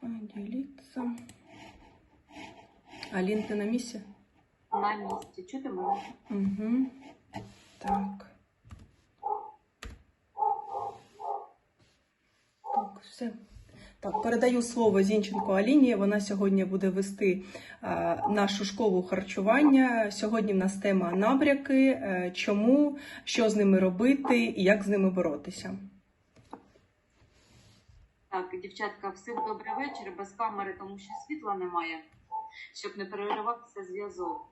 Поделиться. Алін, ти на місці? На місці. Чути мене? Угу. Так. Так, все. Так, передаю слово Зінченко Аліні. Вона сьогодні буде вести нашу школу харчування. Сьогодні в нас тема набряки, е, чому, що з ними робити і як з ними боротися. Так, дівчатка, всім добрий вечір. Без камери, тому що світла немає, щоб не перериватися зв'язок.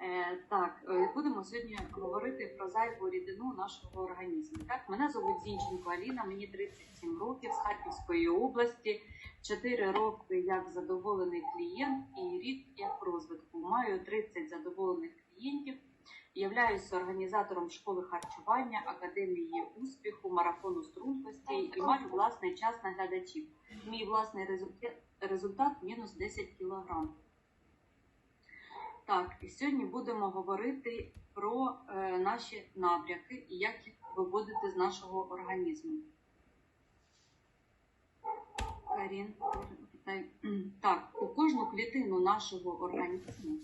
Е, так, е, будемо сьогодні говорити про зайву рідину нашого організму. Так, мене звуть Зінченко Аліна, мені 37 років з Харківської області, 4 роки як задоволений клієнт і рік як розвитку. Маю 30 задоволених клієнтів. Являюся організатором школи харчування, академії успіху, марафону стрункості і маю власний час наглядачів. Мій власний результат, результат мінус 10 кілограм. Так, і сьогодні будемо говорити про е, наші набряки і як їх виводити з нашого організму. Карін. Так, у кожну клітину нашого організму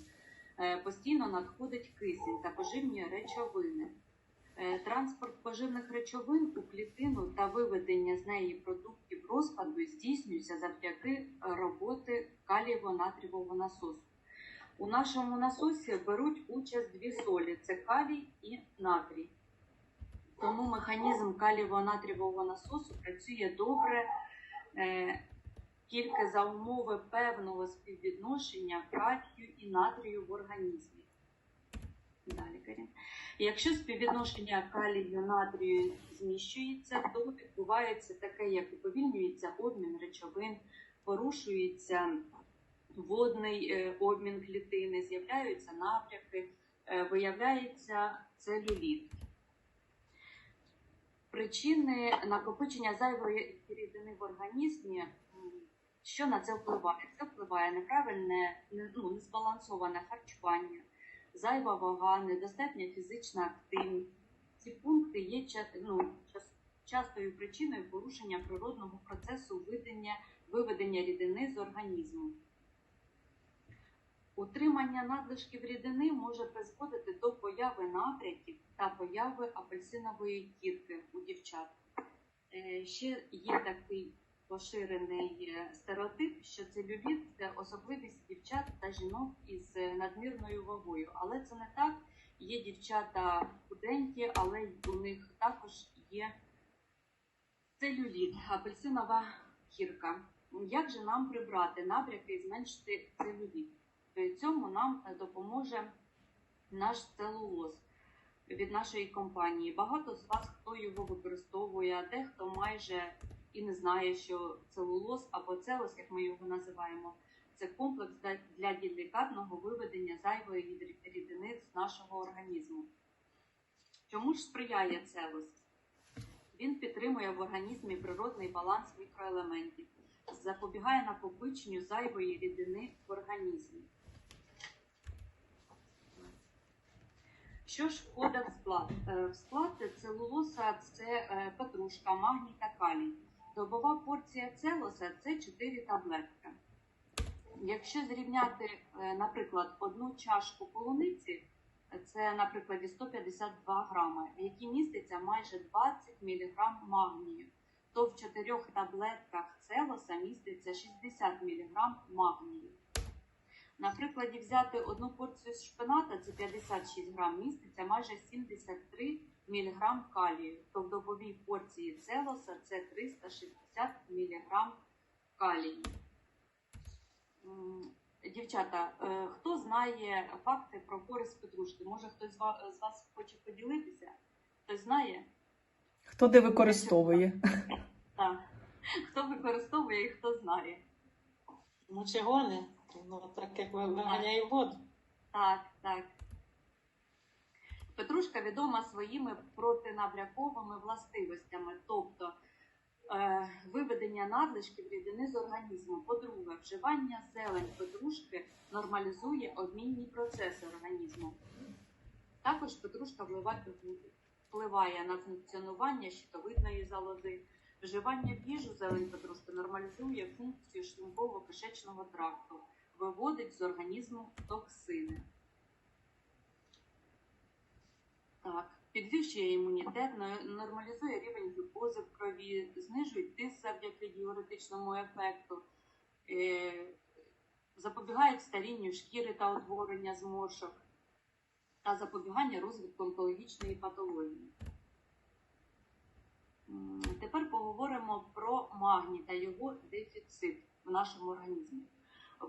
постійно надходить кисень та поживні речовини. Е, Транспорт поживних речовин у клітину та виведення з неї продуктів розкладу здійснюється завдяки роботи калієво-натрієвого насосу. У нашому насосі беруть участь дві солі: це калій і натрій. Тому механізм калієво-натрієвого насосу працює добре е, тільки за умови певного співвідношення калію і натрію в організмі. Далі. Якщо співвідношення калію натрію зміщується, то відбувається таке, як уповільнюється обмін речовин, порушується водний е, обмін клітини, з'являються напряки, е, виявляється целюліт. Причини накопичення зайвої рідини в організмі, що на це впливає? Це впливає неправильне, не- ну, незбалансоване харчування, зайва вага, недостатня фізична активність. Ці пункти є ну, частою причиною порушення природного процесу видання, виведення рідини з організму. Утримання надлишків рідини може призводити до появи набряків та появи апельсинової кірки у дівчат. Е, Ще є такий поширений е, стереотип, що целюліт – це особливість дівчат та жінок із е, надмірною вагою. Але це не так. Є дівчата худенькі, але у них також є целюліт, апельсинова кірка. Як же нам прибрати набряки і зменшити целюліт? В цьому нам е, допоможе наш целулоз від нашої компанії. Багато з вас хто його використовує, дехто майже і не знає, що целулоз або целос, як ми його називаємо, це комплекс для- делікатного виведення зайвої рідини з нашого організму. Чому ж сприяє целос? Він підтримує в організмі природний баланс мікроелементів, запобігає накопиченню зайвої рідини в організмі. Що ж входить в склад? Е, В склад целулоса це е, петрушка, магній та калій. Добова порція целоса це 4 таблетки. Якщо зрівняти, е, наприклад, одну чашку полуниці, це, наприклад, 152 грами, в якій міститься майже 20 мг магнію, то в 4 таблетках целоса міститься 60 мг магнію. На прикладі взяти одну порцію шпината, це 56 грам, міститься майже 73 мг калію. То в добовій порції целоса це 360 мг калію. Дівчата, е, хто знає факти про користь петрушки? Може хтось з ва- з вас хоче поділитися? Хтось знає? Хто де використовує? Так. Хто використовує і хто знає? Мочегони, ну так як виганяє воду. Так, так. Петрушка відома своїми протинабряковими властивостями, тобто е, виведення надлишків рідини з організму. По-друге, вживання зелень петрушки нормалізує обмінні процеси організму. Також петрушка впливає на функціонування щитовидної залози, Вживання в їжу зелень петрушки нормалізує функцію шлунково-кишечного тракту, виводить з організму токсини. Так, підвищує імунітет, нормалізує рівень глюкози в крові, знижує тиск завдяки діуретичному ефекту, е, запобігають старінню шкіри та утворення зморшок та запобігання розвитку онкологічної патології. Тепер поговоримо про магній та його дефіцит в нашому організмі.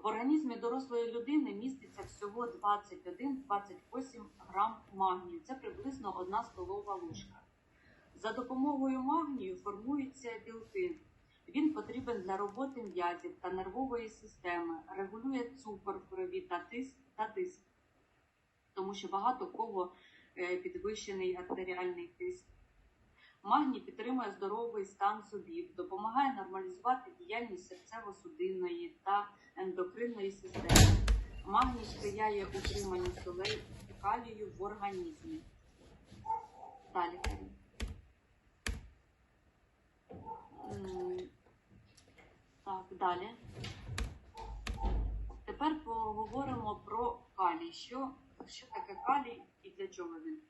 В організмі дорослої людини міститься всього 21-28 грам магнію. Це приблизно 1 столова ложка. За допомогою магнію формуються білки. Він потрібен для роботи м'язів та нервової системи, регулює цукор в крові та тиск та тиск, тому що багато кого е, підвищений артеріальний тиск. Магній підтримує здоровий стан зубів, допомагає нормалізувати діяльність серцево-судинної та ендокринної системи. Магній сприяє утриманню солей калію в організмі. Далі. Так, далі. Тепер поговоримо про калій. Що, що таке калій і для чого він?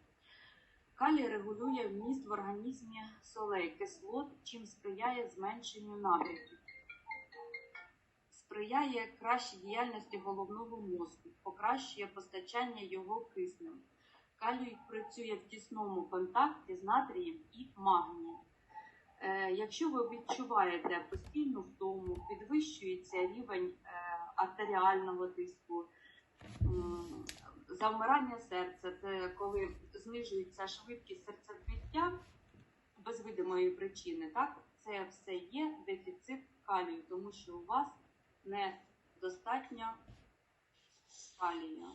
Калій регулює вміст в організмі солей, кислот, чим сприяє зменшенню набряків. Сприяє кращій діяльності головного мозку, покращує постачання його киснем. Калій працює в тісному контакті з натрієм і магнієм. Е, Якщо ви відчуваєте постійну втому, підвищується рівень е, артеріального тиску, завмирання серця, це коли знижується швидкість серцебиття без видимої причини, так? Це все є дефіцит калію, тому що у вас недостатньо калію.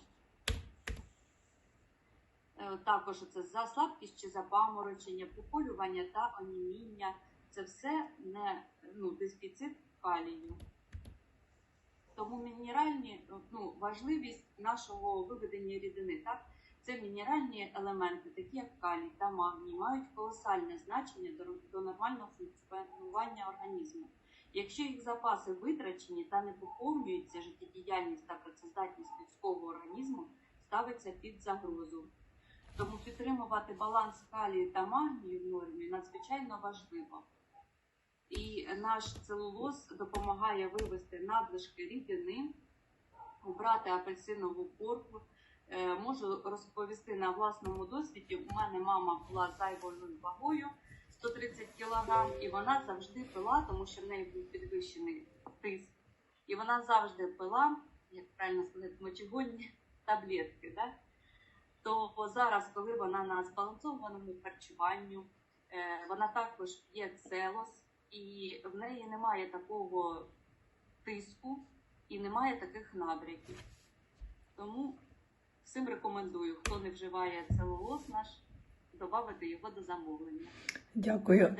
Е, Також це за слабкість чи запаморочення, поколювання та оніміння. Це все не ну, дефіцит калію. Тому мінеральні ну, важливість нашого виведення рідини, так? Це мінеральні елементи, такі як калій та магній, мають колосальне значення до, нормального функціонування організму. Якщо їх запаси витрачені та не поповнюється, життєдіяльність та працездатність людського організму ставиться під загрозу. Тому підтримувати баланс калію та магнію в нормі надзвичайно важливо. І наш целулоз допомагає вивести надлишки рідини, убрати апельсинову корку. Е, Можу розповісти на власному досвіді. У мене мама була зайвою вагою 130 кг, і вона завжди пила, тому що в неї був підвищений тиск. І вона завжди пила, як правильно сказати, мочегонні таблетки. Да? То зараз, коли вона на збалансованому харчуванню, е, вона також п'є целос, і в неї немає такого тиску і немає таких набряків. Тому всім рекомендую, хто не вживає целулоз наш, додати його до замовлення. Дякую.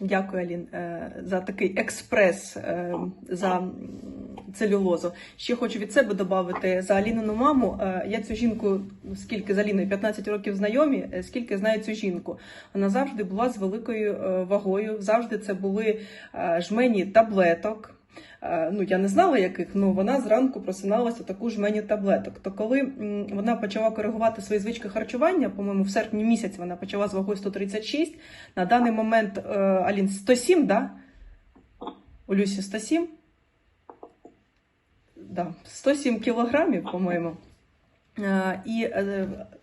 Дякую, Алін, е, за такий експрес е, за целюлозу. Ще хочу від себе додати за Алінину маму. Е, Я цю жінку, скільки з Аліною 15 років знайомі, скільки знаю цю жінку. Вона завжди була з великою вагою. Завжди це були жмені таблеток. Е, Ну, я не знала яких, але вона зранку просиналася таку жменю таблеток. То коли вона почала коригувати свої звички харчування, по-моєму, в серпні місяць вона почала з вагою 136, на даний момент е, Алін 107, да? У Люсі 107? Да, 107 кілограмів, по-моєму. Е, І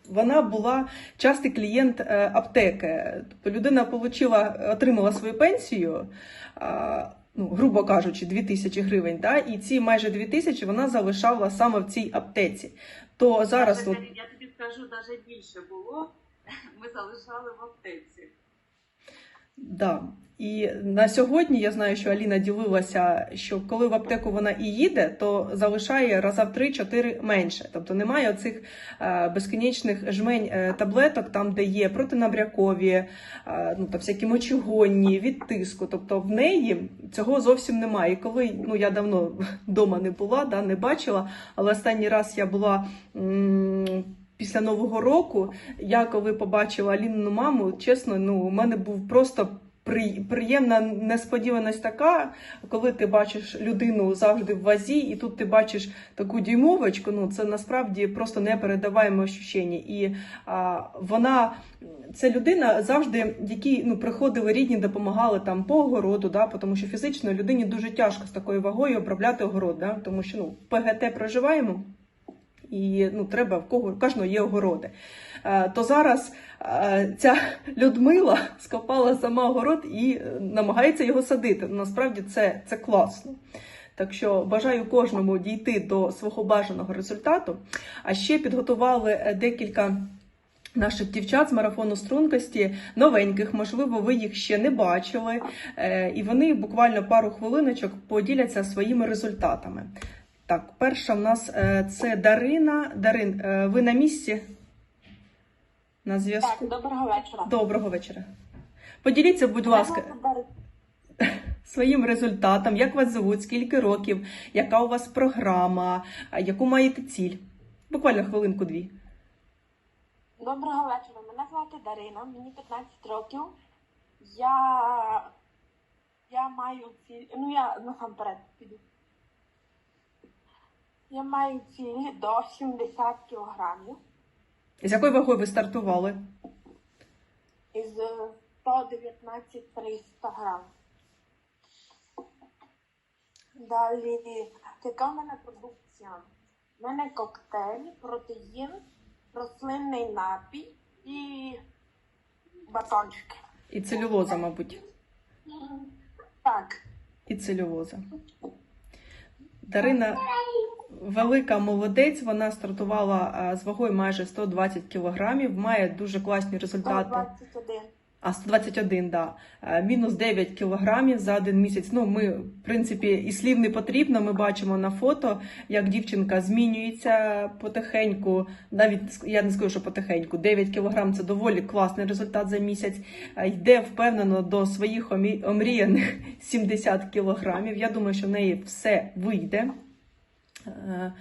вона була частий клієнт аптеки. Тобто людина отримала свою пенсію, ну, грубо кажучи, 2 тисячі гривень, да? і ці майже 2 тисячі вона залишала саме в цій аптеці. То зараз от, я тобі скажу, навіть більше було. Ми залишали в аптеці. Да. І на сьогодні я знаю, що Аліна ділилася, що коли в аптеку вона і їде, то залишає раза в 3-4 менше. Тобто немає оцих е, безкінечних жмень е, таблеток, там, де є протинабрякові, е, ну, та всякі мочегонні, від. Тобто в неї цього зовсім немає. І коли ну, я давно вдома не була, да, не бачила, але останній раз я була. Після Нового року я коли побачила Алінину маму, чесно, ну у мене був просто приємна несподіваність така, коли ти бачиш людину завжди в вазі, і тут ти бачиш таку дюймовочку. Ну це насправді просто непередаваємо ощущення. І а, вона, це людина завжди, якій ну приходили рідні, допомагали там по огороду, да, тому що фізично людині дуже тяжко з такою вагою обробляти огород, да, тому що ну ПГТ проживаємо. І ну, треба в кого в кожного є огороди. Е, то зараз е, ця Людмила скопала сама огород і е, намагається його садити. Насправді це, це класно. Так що бажаю кожному дійти до свого бажаного результату. А ще підготували декілька наших дівчат з марафону стрункості, новеньких, можливо, ви їх ще не бачили. І вони буквально пару хвилиночок поділяться своїми результатами. Так, перша в нас це Дарина. Дарин, ви на місці? На зв'язку? Так, доброго вечора. Доброго вечора. Поділіться, будь ласка, своїм результатом, як вас звуть, скільки років, яка у вас програма, яку маєте ціль? Буквально хвилинку-дві. Доброго вечора. Мене звати Дарина, мені 15 років. Я, я маю ціль. Ну, я насамперед піду. Я маю ціль до 70 кілограмів З якою вагою ви стартували? із 119 300 грам. Далі, яка в мене продукція? У мене коктейль, протеїн, рослинний напій і батончики. І целюлоза, мабуть. Так, І целюлоза. Дарина велика молодець. Вона стартувала з вагою майже 120 кілограмів, має дуже класні результати. 121. А 121, да. Е, Мінус 9 кілограмів за один місяць. Ну, ми, в принципі, і слів не потрібно. Ми бачимо на фото, як дівчинка змінюється потихеньку. Навіть я не скажу, що потихеньку. 9 кілограм це доволі класний результат за місяць. Е, Йде впевнено до своїх омріяних 70 кілограмів. Я думаю, що в неї все вийде. Е,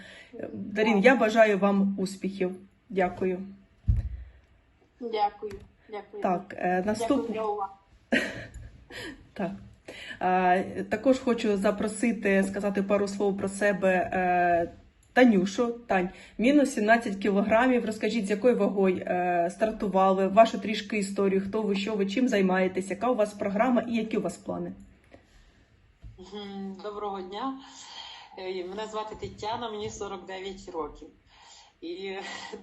Дарін, я бажаю вам успіхів. Дякую. Дякую. Дякую. Так, е, увагу. Так. Також хочу запросити сказати пару слов про себе е, Танюшу. Тань, мінус 17 кілограмів. Розкажіть, з якою вагою стартували, вашу трішки історію, хто ви, що ви, чим займаєтесь, яка у вас програма і які у вас плани? Доброго дня. Е, Мене звати Тетяна, мені 49 років. І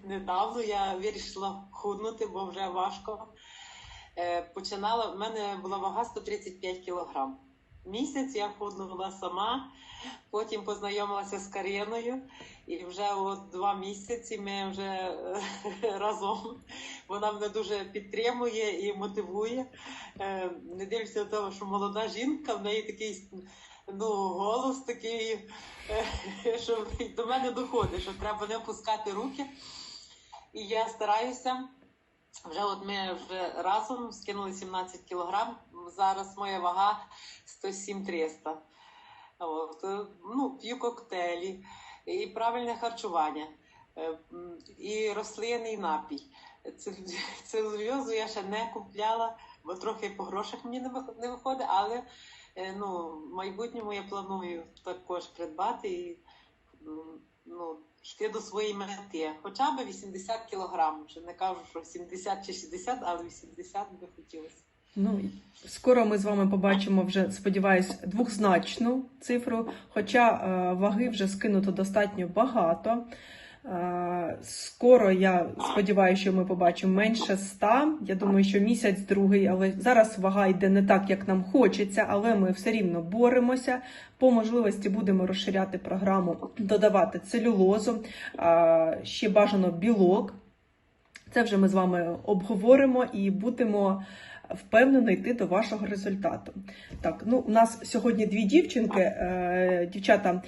недавно я вирішила худнути, бо вже важко. Е, Починала, в мене була вага 135 кілограм. Місяць я худнула сама, потім познайомилася з Каріною, і вже от два місяці ми вже е, разом. Вона мене дуже підтримує і мотивує. Не дивлячись на те, що молода жінка, в неї такий ну, голос такий, е, що до мене доходить, що треба не опускати руки. І я стараюся. Вже от ми вже разом скинули 17 кілограм. Зараз моя вага 107 300. От, е, ну, п'ю коктейлі, і правильне харчування, е, і рослинний напій. Це- Целульозу я ще не купляла, бо трохи по грошах мені не виходить, але ну, в майбутньому я планую також придбати і ну, йти до своєї мети. Хоча б 80 кілограм. Вже не кажу, що 70 чи 60, але 80 би хотілося. Ну, скоро ми з вами побачимо вже, сподіваюсь, двохзначну цифру, хоча е, ваги вже скинуто достатньо багато. Е, скоро я сподіваюся, що ми побачимо менше 100. Я думаю, що місяць другий, але зараз вага йде не так, як нам хочеться, але ми все рівно боремося. По можливості будемо розширяти програму, додавати целюлозу, е, ще бажано білок. Це вже ми з вами обговоримо і будемо впевнено йти до вашого результату. Так, ну у нас сьогодні дві дівчинки, е, дівчата.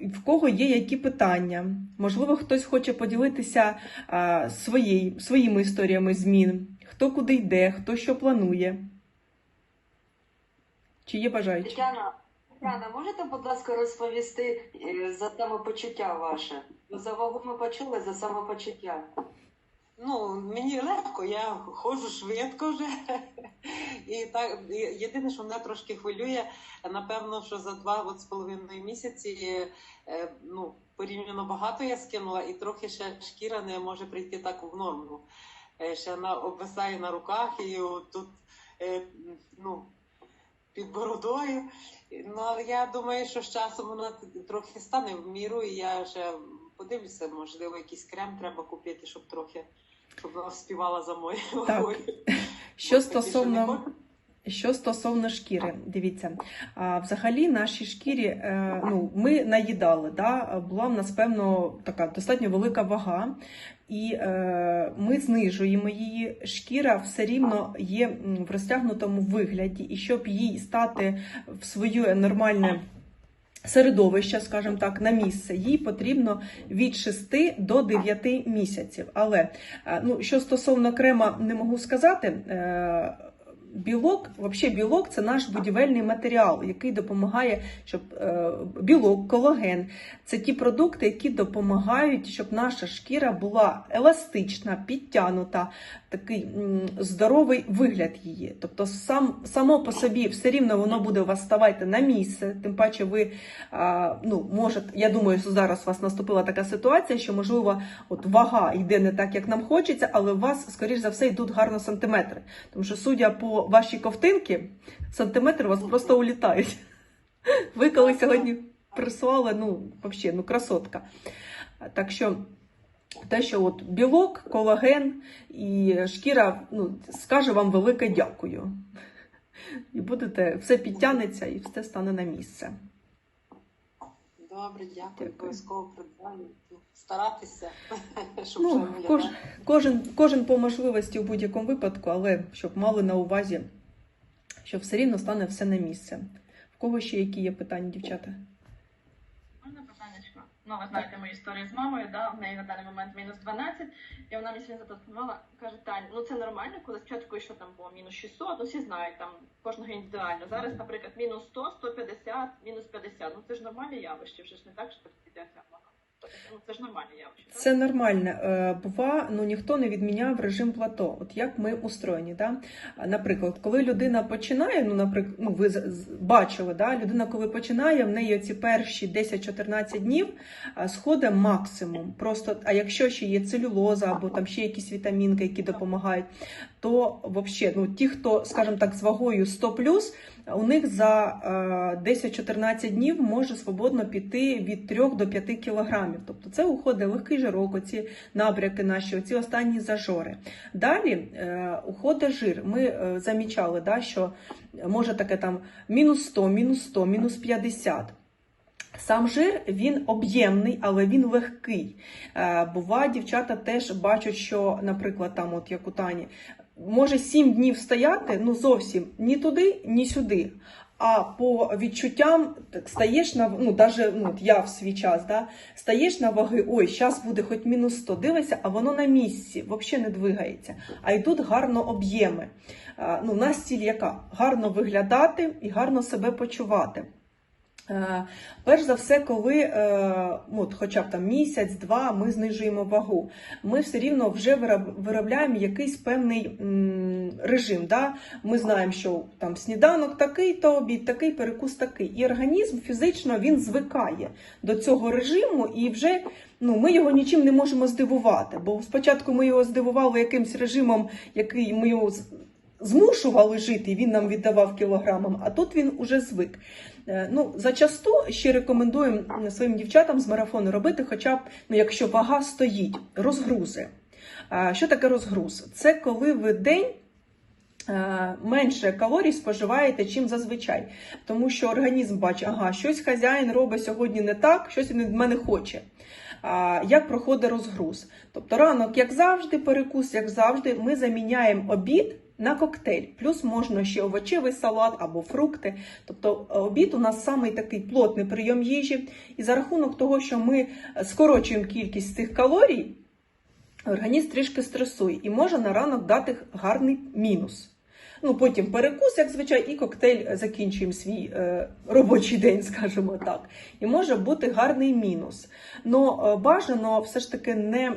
В кого є які питання? Можливо, хтось хоче поділитися е, своєю, своїми історіями змін, хто куди йде, хто що планує. Чи є бажаючі? Тетяна, Тетяна, можете, будь ласка, розповісти е, за самопочуття ваше? За вагу ми почули, за самопочуття. Ну, мені легко, я ходжу швидко вже. І так єдине, що мене трошки хвилює, напевно, що за два от з половиною місяці е, ну, порівняно багато я скинула, і трохи ще шкіра не може прийти так в норму. Е, Ще на обвисає на руках і тут е, ну, під бородою. Ну, але я думаю, що з часом вона трохи стане в міру, і я ще подивлюся, можливо, якийсь крем треба купити, щоб трохи щоб вона співала за моєю Так. Що стосовно. Що стосовно шкіри, дивіться, а, взагалі нашій шкірі е, ну, ми наїдали, да? була в нас певно така достатньо велика вага, і е, ми знижуємо її. Шкіра все рівно є в розтягнутому вигляді, і щоб їй стати в своє нормальне. Середовище, скажімо так, на місце, їй потрібно від 6 до 9 місяців. Але е, ну, що стосовно крема, не можу сказати. Білок, взагалі білок це наш будівельний матеріал, який допомагає, щоб е, білок, колаген це ті продукти, які допомагають, щоб наша шкіра була еластична, підтянута, такий здоровий вигляд її. Тобто, сам само по собі все рівно воно буде у вас ставати на місце. Тим паче, ви ну, може, я думаю, що зараз у вас наступила така ситуація, що можливо, от вага йде не так, як нам хочеться, але у вас, скоріш за все, йдуть гарно сантиметри. Тому що, судя по вашій ковтинки, сантиметри у вас просто улітають. Ви коли сьогодні прислали, ну, взагалі, ну, красотка. Так що те, що от білок, колаген і шкіра ну, скаже вам велике дякую. І будете, все підтягнеться і все стане на місце. Добре. Дякую. Обов'язково придбаю. Старатися, щоб Ну, вже не кож, кожен, кожен по можливості у будь-якому випадку, але щоб мали на увазі, що все рівно стане все на місце. В кого ще які є питання, дівчата? Можна питаннячко? Ну, ви знаєте мою історію з мамою, да? в неї на даний момент мінус 12, і вона мені сьогодні зателефонувала, каже, Тань, ну це нормально, коли спочатку що там було мінус 600, ну всі знають, там кожного індивідуально. Зараз, наприклад, мінус 100, 150, мінус 50. Ну це ж нормальне явище, вже ж не так, що так піде. Ну це ж нормальне явище. так? Це нормально. Е, Бува, ну ніхто не відміняв режим плато. От як ми устроєні. Да? Наприклад, коли людина починає, ну, наприклад, ну, ви бачили, да? людина, коли починає, в неї ці перші 10-14 днів сходить максимум. Просто, а якщо ще є целюлоза або там ще якісь вітамінки, які допомагають, то взагалі, ну, ті, хто, скажімо так, з вагою 100 у них за е, 10-14 днів може свободно піти від 3 до 5 кілограмів. Тобто це уходить легкий жирок, оці набряки наші, оці останні зажори. Далі е, уходить жир. Ми е, замічали, да, що може таке там мінус 100, мінус 100, мінус 50. Сам жир він об'ємний, але він легкий. Е, бува, дівчата теж бачать, що, наприклад, там, от як у Тані, може 7 днів стояти, ну зовсім ні туди, ні сюди. А по відчуттям так, стаєш на ну, даже, ну, я в свій час, да, стаєш на ваги, ой, зараз буде хоч мінус 100, дивишся, а воно на місці, взагалі не двигається. А йдуть гарно об'єми. Ну, у нас ціль яка? Гарно виглядати і гарно себе почувати. Е, Перш за все, коли е, ну, от хоча б там місяць-два ми знижуємо вагу, ми все рівно вже виробляємо якийсь певний режим. Да? Ми знаємо, що там сніданок такий, то обід такий, перекус такий. І організм фізично він звикає до цього режиму, і вже ну, ми його нічим не можемо здивувати. Бо спочатку ми його здивували якимсь режимом, який ми його змушували жити, він нам віддавав кілограмам, а тут він уже звик. Е, Ну, зачасту ще рекомендуємо своїм дівчатам з марафону робити, хоча б, ну, якщо вага стоїть, розгрузи. Що таке розгруз? Це коли ви день. е, Менше калорій споживаєте, чим зазвичай, тому що організм бачить, ага, щось хазяїн робить сьогодні не так, щось він від мене хоче. Як проходить розгруз? Тобто ранок, як завжди, перекус, як завжди, ми заміняємо обід на коктейль. Плюс можна ще овочевий салат або фрукти. Тобто е, обід у нас самий такий плотний прийом їжі, і за рахунок того, що ми е, скорочуємо кількість цих калорій, організм трішки стресує і може на ранок дати гарний мінус. Ну, потім перекус, як звичай, і коктейль закінчуємо свій е, робочий день, скажімо так. І може бути гарний мінус. Но е, бажано все ж таки не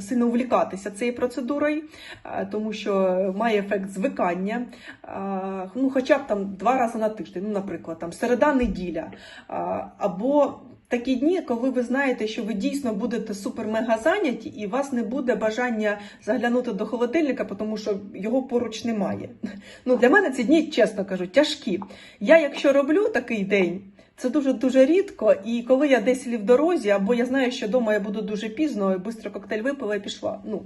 сильно увлікатися цією процедурою, е, тому що має ефект звикання. Е, ну, хоча б там два рази на тиждень, ну, наприклад, там середа неділя. Е, або такі дні, коли ви знаєте, що ви дійсно будете супер-мега зайняті, і у вас не буде бажання заглянути до холодильника, тому що його поруч немає. Ну, для мене ці дні, чесно кажу, тяжкі. Я, якщо роблю такий день, це дуже дуже рідко. І коли я десь в дорозі, або я знаю, що вдома я буду дуже пізно, і швидко коктейль випила і пішла. Ну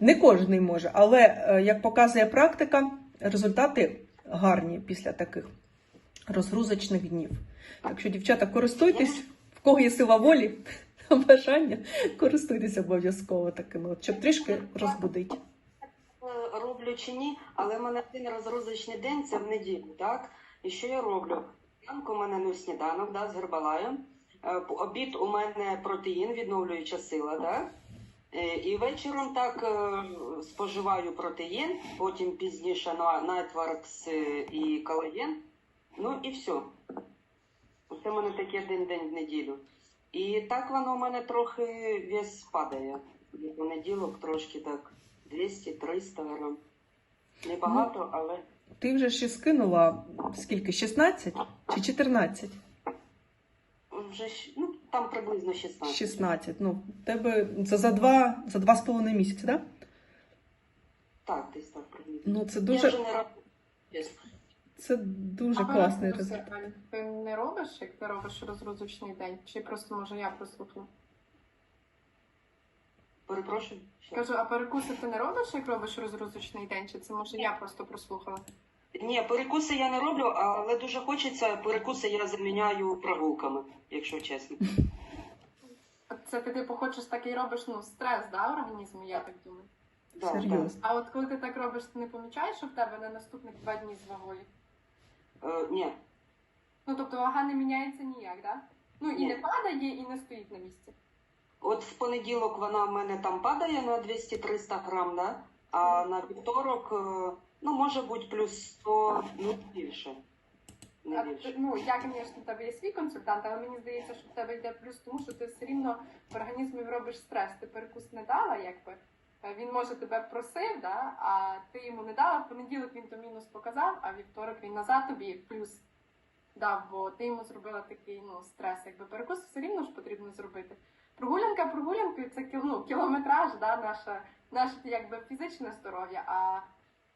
не кожен може, але е, як показує практика, результати гарні після таких розгрузочних днів. Так що, дівчата, користуйтесь, в кого є сила волі, бажання, користуйтесь обов'язково такими, щоб трішки розбудити. Роблю чи ні, але в мене один розгрузочний день це в неділю, так? І що я роблю? Ранку у мене ну, сніданок да, з гербалаєм. Е, Обід у мене протеїн, відновлююча сила, так? Е, І вечором так е, споживаю протеїн, потім пізніше на е, і колаген. Ну і все. Це в мене такий один день в неділю. І так воно у мене трохи вес падає. В понеділок трошки так 200-300 грам. Небагато, але Ти вже ще скинула скільки? 16 чи 14? вже ну, там приблизно 16. 16. Ну, тебе це за два, за два з половиною місяці, так? Да? Так, десь так приблизно. Ну, це Я дуже, вже не рахую. чесно. Це дуже А класний результат. Ти не робиш, як ти робиш розгрузочний день? Чи просто може я прослухала? Перепрошую. Кажу, а перекуси ти не робиш, як робиш розгрузочний день? Чи це може я просто прослухала? Ні, перекуси я не роблю, але дуже хочеться. Перекуси я заміняю прогулками, якщо чесно. Це ти типу хочеш так і робиш ну стрес, да, організму, я так думаю. Да, Серйозно. А от коли ти так робиш, ти не помічаєш, що в тебе на наступних два дні з вагою? Е, ні, Ну тобто вага не міняється ніяк, да? Ну і Ні. не падає, і не стоїть на місці. От в понеділок вона в мене там падає на 200-300 грам, да? а на вівторок, е, ну, може бути плюс 100, ну, більше. А, більше. ти- ну я, звісно, в тебе є свій консультант, але мені здається, що в тебе йде плюс, тому що ти все рівно в організмі робиш стрес. Ти перекус не дала, якби. Е, Він може тебе просив, да? а ти йому не дала. В понеділок він то мінус показав, а вівторок він назад тобі плюс дав, бо ти йому зробила такий ну, стрес. Якби перекус все рівно ж потрібно зробити. Прогулянка прогулянкою це ну, кілометраж, да, наше, наше якби фізичне здоров'я, а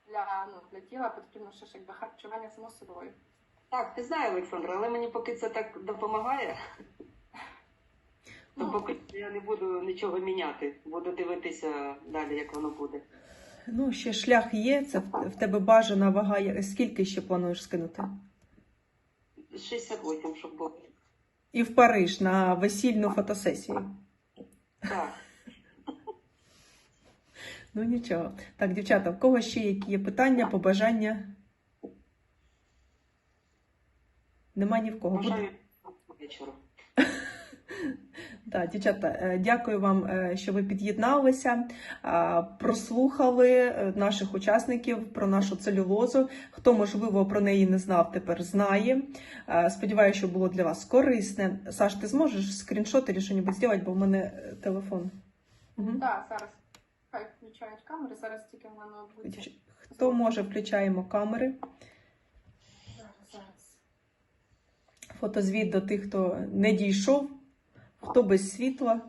для, ну, для тіла потрібно ще ж якби харчування само собою. Так, ти знаєш, Олександр, але мені поки це так допомагає, Ну. поки я не буду нічого міняти. Буду дивитися далі, як воно буде. Ну, ще шлях є, це в в тебе бажана вага. Скільки ще плануєш скинути? 68, щоб було. І в Париж на весільну фотосесію. Так. Ну нічого. Так, дівчата, в кого ще які є питання, побажання? Нема ні в кого. Бажаю вечора. Так, дівчата, е, дякую вам, е, що ви під'єдналися, е, прослухали наших учасників про нашу целюлозу. Хто, можливо, про неї не знав, тепер знає. Сподіваюся, що було для вас корисне. Саш, ти зможеш скріншот чи щось зробити, бо в мене телефон. Мгм. Так, зараз хай включають камери, зараз тільки на ноутбуці. Дівч- Хто може, включаємо камери. Фотозвіт до тих, хто не дійшов, хто без світла.